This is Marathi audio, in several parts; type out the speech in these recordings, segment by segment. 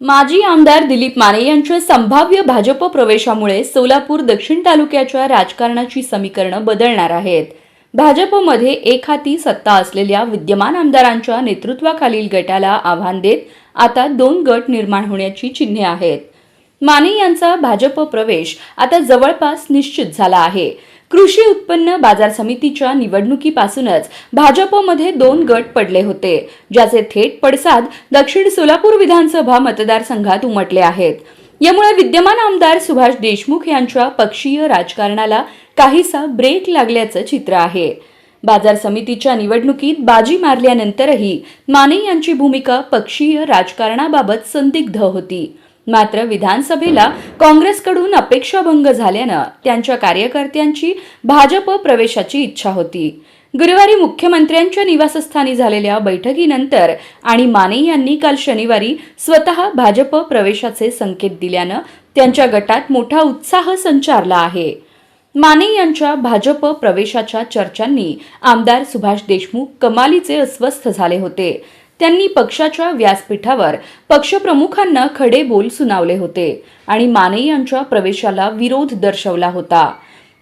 माजी आमदार दिलीप माने यांच्या संभाव्य भाजप प्रवेशामुळे सोलापूर दक्षिण तालुक्याच्या राजकारणाची समीकरणं बदलणार आहेत. भाजपमध्ये एक हाती सत्ता असलेल्या विद्यमान आमदारांच्या नेतृत्वाखालील गटाला आव्हान देत आता दोन गट निर्माण होण्याची चिन्हे आहेत. माने यांचा भाजप प्रवेश आता जवळपास निश्चित झाला आहे. कृषी उत्पन्न बाजार समितीच्या निवडणुकीपासूनच भाजपमध्ये दोन गट पडले होते ज्याचे थेट पडसाद दक्षिण सोलापूर विधानसभा मतदारसंघात उमटले आहेत. यामुळे विद्यमान आमदार सुभाष देशमुख यांच्या पक्षीय राजकारणाला काहीसा ब्रेक लागल्याचं चित्र आहे. बाजार समितीच्या निवडणुकीत बाजी मारल्यानंतरही माने यांची भूमिका पक्षीय राजकारणाबाबत संदिग्ध होती. मात्र विधानसभेला काँग्रेसकडून अपेक्षाभंग झाल्यानं त्यांच्या कार्यकर्त्यांची भाजप प्रवेशाची इच्छा होती. गुरुवारी मुख्यमंत्र्यांच्या निवासस्थानी झालेल्या बैठकीनंतर आणि माने यांनी काल शनिवारी स्वतः भाजप प्रवेशाचे संकेत दिल्यानं त्यांच्या गटात मोठा उत्साह संचारला आहे. माने यांच्या भाजप प्रवेशाच्या चर्चांनी आमदार सुभाष देशमुख कमालीचे अस्वस्थ झाले होते. त्यांनी पक्षाच्या व्यासपीठावर पक्षप्रमुखांना खडे बोल सुनावले होते आणि माने यांच्या प्रवेशाला विरोध दर्शवला होता.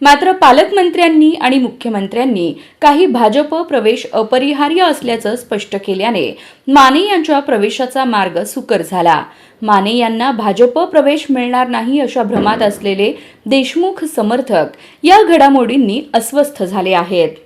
मात्र पालकमंत्र्यांनी आणि मुख्यमंत्र्यांनी काही भाजप प्रवेश अपरिहार्य असल्याचं स्पष्ट केल्याने माने यांच्या प्रवेशाचा मार्ग सुकर झाला. माने यांना भाजप प्रवेश मिळणार नाही अशा भ्रमात असलेले देशमुख समर्थक या घडामोडींनी अस्वस्थ झाले आहेत.